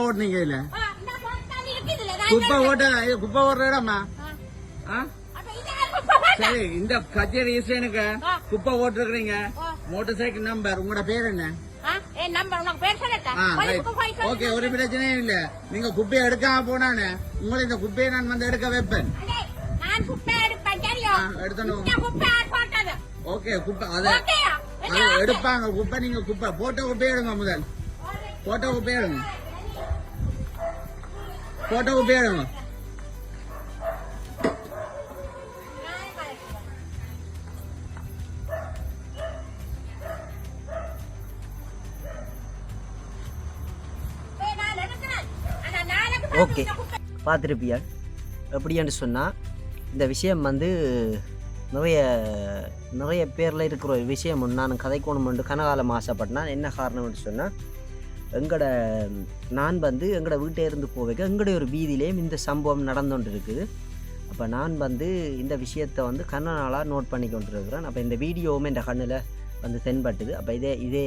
ஓட்டுனீங்க இல்ல குப்பை ஓட்ட குப்பை ஓடுற இடமா? குப்பை? சரி இந்த கச்சேரி ஈஸ்டனுக்கு. குப்பை ஓட்டுருக்கீங்க. மோட்டார் சைக்கிள் நம்பர் உங்களோட பேர் என்ன. குப்பை. ஓகே ஒரு பிரச்சனையும் இல்ல. நீங்க குப்பையை எடுக்காம போனானே உங்களை இந்த குப்பையை நான் வந்து எடுக்க வைப்பேன். குப்பை குப்பை? ஓகே குப்பை அத? எடுப்பாங்க குப்பை நீங்க குப்பை. போட்ட குப்பையை எடுங்க முதல். போட்ட குப்பையை எடுங்க. போட்டோ குப்பையை ஓகே பார்த்துருப்பியா? குப்பை எப்படின்னு சொன்னால் இந்த விஷயம் வந்து நிறைய நிறைய பேரில் இருக்கிற ஒரு விஷயம் ஒன்று நான் கதைக்கணுமென்று கனகாலம் ஆசைப்பட்டேன். என்ன காரணம்னு சொன்னால் எங்களோட நான் வந்து எங்களோட வீட்டே இருந்து போவேக்க எங்களுடைய ஒரு வீதியிலேயும் இந்த சம்பவம் நடந்துகிட்டு இருக்குது அப்போ நான் வந்து இந்த விஷயத்தை வந்து கண்ண நாளாக நோட் பண்ணி கொண்டிருக்கிறேன் அப்போ இந்த வீடியோவும் இந்த கண்ணில் வந்து தென்பட்டுது. அப்போ இதே இதே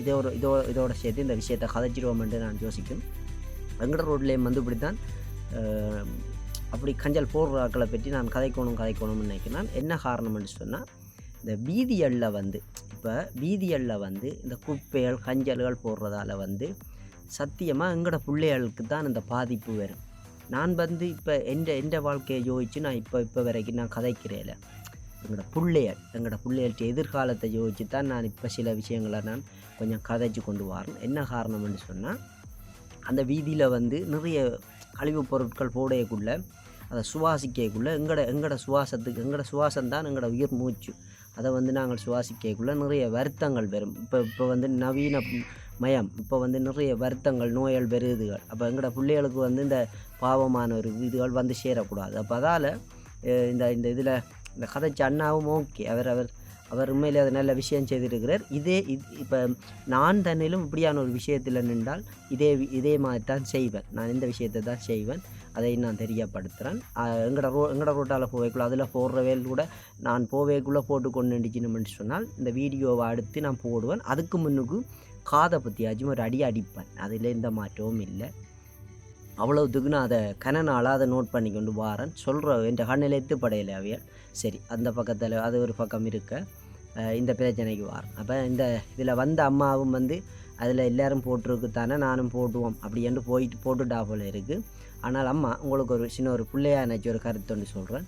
இதே ஒரு இதோ இதோட சேர்த்து இந்த விஷயத்தை கதைச்சிடுவோம்ன்ட்டு நான் யோசிக்கும். வெங்கட ரோட்லேயும் வந்து இப்படி தான் அப்படி கஞ்சல் போடுற ஆட்களை பற்றி நான் கதைக்கணும் கதைக்கணும்னு நினைக்கிறேன். என்ன காரணம்னு சொன்னால் இந்த வீதியல்ல வந்து இப்போ வீதிகளில் வந்து இந்த குப்பைகள் கஞ்சல்கள் போடுறதால வந்து சத்தியமாக எங்களோட பிள்ளைகளுக்கு தான் இந்த பாதிப்பு வரும். நான் வந்து இப்போ எந்த எந்த வாழ்க்கையை யோசித்து நான் இப்போ இப்போ வரைக்கும் நான் கதைக்கிறேன் எங்களோட பிள்ளைகள் எங்களோட பிள்ளைகள்ட்ட எதிர்காலத்தை யோசித்து தான் நான் இப்போ சில விஷயங்களை நான் கொஞ்சம் கதைச்சு கொண்டு வரேன் என்ன காரணம்னு சொன்னால் அந்த வீதியில் வந்து நிறைய கழிவுப் பொருட்கள் போடையக்குள்ளே அதை சுவாசிக்கக்குள்ளே எங்களோட எங்களோட சுவாசத்துக்கு எங்களோட சுவாசம் தான் எங்களோட உயிர் மூச்சு. அதை வந்து நாங்கள் சுவாசிக்கக்குள்ளே நிறைய வருத்தங்கள் வரும் இப்போ இப்போ வந்து நவீன மயம் இப்போ வந்து நிறைய வருத்தங்கள் நோய்கள் பெருகுதுகள் அப்போ எங்களோட பிள்ளைகளுக்கு வந்து இந்த பாவமான ஒரு இதுகள் வந்து சேரக்கூடாது. அப்போ அதால் இந்த இந்த இதில் இந்த கதைச்ச அண்ணாவும் ஓகே. அவர் அவர் அவர் உண்மையில் அது நல்ல விஷயம் செய்திருக்கிறார். இதே இது இப்போ நான் தன்னிலும் இப்படியான ஒரு விஷயத்தில் நின்றால் இதே வி- இதே மாதிரி தான் செய்வேன். நான் இந்த விஷயத்தை தான் செய்வேன். அதை நான் தெரியப்படுத்துகிறேன் எங்களோட ரோ எங்களோட ரோட்டால் போவேக்குள்ள அதில் போடுற வேல் கூட நான் போவேக்குள்ளே போட்டு கொண்டு நின்றுச்சுன்னு சொன்னால் இந்த வீடியோவை அடுத்து நான் போடுவேன். அதுக்கு முன்னுக்கு காதை பற்றியாச்சும் ஒரு அடி அடிப்பேன். அதில் எந்த மாற்றமும் இல்லை. அவ்வளவுத்துக்கு நான் அதை கன அதை நோட் பண்ணி கொண்டு வாரேன். சொல்கிற என் கண்ணில் எத்து படையில அவையல். சரி அந்த பக்கத்தில் அது ஒரு பக்கம் இருக்க இந்த பிரச்சனைக்கு வாரேன். அப்போ இந்த இதில் வந்த அம்மாவும் வந்து அதில் எல்லோரும் போட்டிருக்கு தானே நானும் போட்டுவோம் அப்படின்ட்டு போயிட்டு போட்டுட்டா போல இருக்குது ஆனால் அம்மா உங்களுக்கு ஒரு சின்ன ஒரு பிள்ளையா நினச்சி ஒரு கருத்து ஒன்று சொல்கிறேன்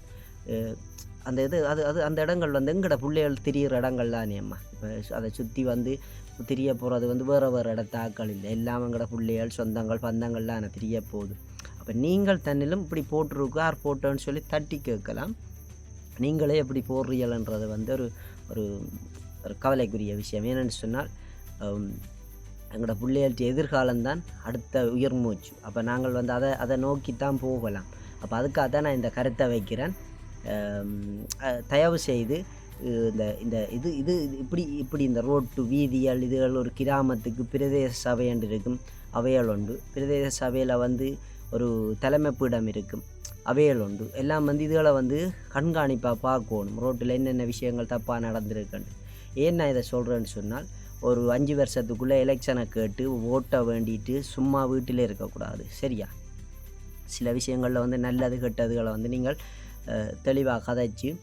அந்த இது அது அது அந்த இடங்கள் வந்து எங்கட பிள்ளைகள் திரியிற இடங்கள் தானே அம்மா? இப்போ அதை சுற்றி வந்து திரிய போகிறது வந்து வேறு வேறு இடத்தாக்கள் இல்லை. எல்லாம் எங்கட பிள்ளைகள் சொந்தங்கள் பந்தங்கள்லாம் திரிய போகுது. அப்போ நீங்கள் தன்னிலும் இப்படி போட்டிருக்கார் போட்டோன்னு சொல்லி தட்டி கேட்கலாம். நீங்களே எப்படி போடுறீங்கன்றது வந்து ஒரு ஒரு ஒரு கவலைக்குரிய விஷயம். ஏன்னு சொன்னால் எங்களோட பிள்ளைகள்ட்ட எதிர்காலம்தான் அடுத்த உயர் மூச்சு. அப்போ நாங்கள் வந்து அதை அதை நோக்கி தான் போகலாம். அப்போ அதுக்காக தான் நான் இந்த கருத்தை வைக்கிறேன். தயவு செய்து இந்த இந்த இது இது இது இப்படி இப்படி இந்த ரோட்டு வீதிகள் இதுகள் ஒரு கிராமத்துக்கு பிரதேச சபை என்று இருக்கும். அவையல் உண்டு. பிரதேச சபையில் வந்து ஒரு தலைமைப்பிடம் இருக்கும். அவையல் உண்டு. எல்லாம் வந்து இதுகளை வந்து கண்காணிப்பாக பார்க்கணும். ரோட்டில் என்னென்ன விஷயங்கள் தப்பாக நடந்திருக்குன்னு. ஏன் நான் இதை சொல்கிறேன்னு சொன்னால் ஒரு அஞ்சு வருஷத்துக்குள்ளே எலெக்ஷனை கேட்டு ஓட்ட வேண்டிட்டு சும்மா வீட்டில் இருக்கக்கூடாது. சரியா? சில விஷயங்களில் வந்து நல்லது கெட்டதுகளை வந்து நீங்கள் தெளிவாக கதைச்சு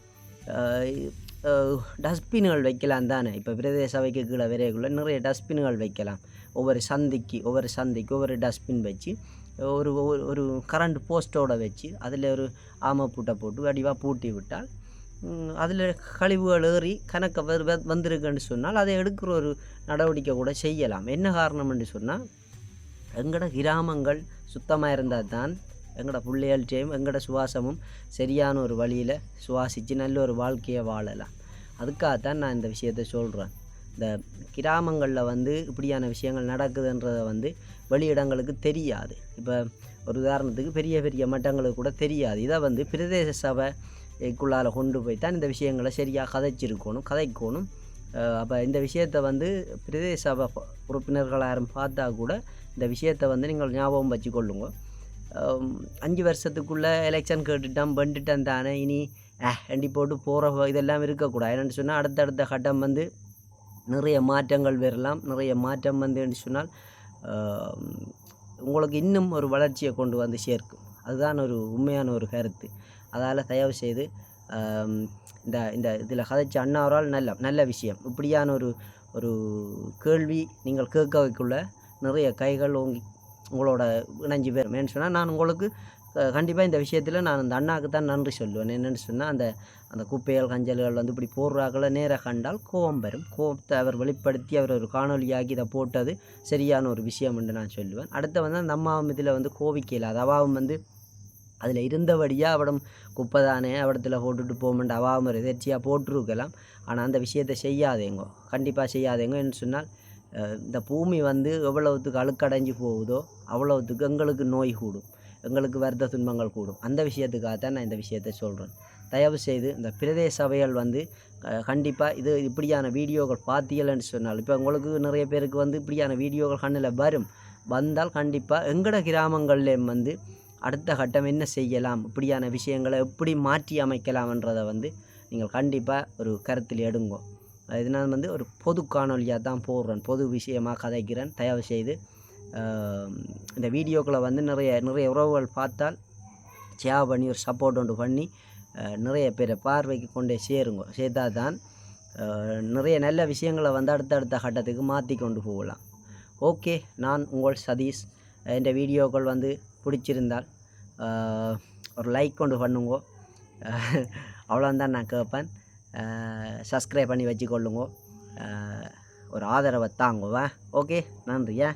டஸ்ட்பின்கள் வைக்கலாம் தானே? இப்போ பிரதேச சபைக்கு கீழே விரைவுக்குள்ள நிறைய டஸ்ட்பின்கள் வைக்கலாம். ஒவ்வொரு சந்திக்கு ஒவ்வொரு சந்திக்கு ஒவ்வொரு டஸ்ட்பின் வச்சு ஒரு ஒரு- ஒரு கரண்ட் போஸ்ட்டோடு வச்சு அதில் ஒரு ஆமை பூட்டை போட்டு வடிவாக பூட்டி விட்டால் அதில் கழிவுகள் ஏறி கணக்க வ- வந்திருக்குன்னு சொன்னால் அதை எடுக்கிற ஒரு நடவடிக்கை கூட செய்யலாம். என்ன காரணம்னு சொன்னால் எங்களோட கிராமங்கள் சுத்தமாக இருந்தால் தான் எங்களோட பிள்ளைகள்கிட்டையும் எங்களோட சுவாசமும் சரியான ஒரு வழியில் சுவாசித்து நல்ல ஒரு வாழ்க்கையை வாழலாம். அதுக்காகத்தான் நான் இந்த விஷயத்தை சொல்கிறேன் இந்த கிராமங்களில் வந்து இப்படியான விஷயங்கள் நடக்குதுன்றதை வந்து வெளியிடங்களுக்கு தெரியாது. இப்போ ஒரு உதாரணத்துக்கு பெரிய பெரிய மட்டங்களுக்கு கூட தெரியாது. இதை வந்து பிரதேச சபை சபைக்குள்ளார கொண்டு போய் தான் இந்த விஷயங்களை சரியாக கதைச்சிருக்கணும் கதைக்கணும். அப்போ இந்த விஷயத்தை வந்து பிரதேச சபை உறுப்பினர்கள் யாரும் பார்த்தா கூட இந்த விஷயத்தை வந்து நீங்கள் ஞாபகம் வச்சு கொள்ளுங்க அஞ்சு வருஷத்துக்குள்ளே எலெக்ஷன் கேட்டுட்டான் பண்ணிட்டான் தானே இனி அண்டி எண்டி போட்டு போகிற இதெல்லாம் இருக்கக்கூடாது. என்னென்னு சொன்னால் அடுத்தடுத்த கட்டம் வந்து நிறைய மாற்றங்கள் வரலாம் நிறைய மாற்றம் வந்து என்று சொன்னால் உங்களுக்கு இன்னும் ஒரு வளர்ச்சியை கொண்டு வந்து சேர்க்கும். அதுதான் ஒரு உண்மையான ஒரு கருத்து. அதால் தயவு செய்து இந்த இந்த இதில் கதைச்ச அண்ணாவரால் நல்ல நல்ல விஷயம். இப்படியான ஒரு ஒரு கேள்வி நீங்கள் கேட்க வைக்குள்ள நிறைய கைகள் ஓங்கி உங்களோட இணைஞ்சு பேர் சொன்னால் நான் உங்களுக்கு கண்டிப்பாக இந்த விஷயத்தில் நான் அந்த அண்ணாவுக்கு தான் நன்றி சொல்லுவேன். என்னென்னு சொன்னால் அந்த அந்த குப்பைகள் கஞ்சல்கள் வந்து இப்படி போடுறாக்களை நேராக கண்டால் கோபம் வரும். கோபத்தை அவர் வெளிப்படுத்தி அவர் ஒரு காணொலியாகி இதை போட்டது சரியான ஒரு விஷயம் என்று நான் சொல்லுவேன். அடுத்து வந்து அந்த அம்மாவும் இதில் வந்து கோவிக்கையில் அது அவாவும் வந்து அதில் இருந்தபடியாக அவடம் குப்பை தானே அவடத்தில் போட்டுட்டு போமெண்ட் அவாவும் ஒரு போட்டிருக்கலாம். ஆனால் அந்த விஷயத்தை செய்யாதேங்கோ. கண்டிப்பாக செய்யாதேங்கோ என்று சொன்னால் இந்த பூமி வந்து எவ்வளவுத்துக்கு அழுக்கடைஞ்சு போகுதோ அவ்வளவுத்துக்கு எங்களுக்கு நோய் கூடும். எங்களுக்கு வருத்த துன்பங்கள் கூடும். அந்த விஷயத்துக்காக தான் நான் இந்த விஷயத்தை சொல்கிறேன் தயவு செய்து இந்த பிரதேச சபைகள் வந்து கண்டிப்பாக இது இப்படியான வீடியோக்கள் பார்த்தீங்கன்னு சொன்னால் இப்போ உங்களுக்கு நிறைய பேருக்கு வந்து இப்படியான வீடியோக்கள் கண்ணில் வரும். வந்தால் கண்டிப்பாக எங்கட கிராமங்கள்லேயும் வந்து அடுத்த கட்டம் என்ன செய்யலாம் இப்படியான விஷயங்களை எப்படி மாற்றி அமைக்கலாம்ன்றதை வந்து நீங்கள் கண்டிப்பாக ஒரு கருத்தில் எடுங்கோ. இதனால் வந்து ஒரு பொது காணொலியாக தான் போடுறேன். பொது விஷயமாக கதைக்கிறேன். தயவு செய்து இந்த வீடியோக்களை வந்து நிறைய நிறைய உறவுகள் பார்த்தால் சேவ் பண்ணி ஒரு சப்போர்ட் ஒன்று பண்ணி நிறைய பேரை பார்வைக்கு கொண்டே சேருங்க. சேர்த்தா தான் நிறைய நல்ல விஷயங்களை வந்து அடுத்தடுத்த கட்டத்துக்கு மாற்றி கொண்டு போகலாம். ஓகே நான் உங்கள் சதீஷ். இந்த வீடியோக்கள் வந்து பிடிச்சிருந்தால் ஒரு லைக் கொண்டு பண்ணுங்க. அவ்வளோந்தான் நான் கேட்பேன். சப்ஸ்கிரைப் பண்ணி வச்சுக்கொள்ளுங்க. கொள்ளுங்க ஒரு ஆதரவை தாங்குவேன். ஓகே நன்றியா.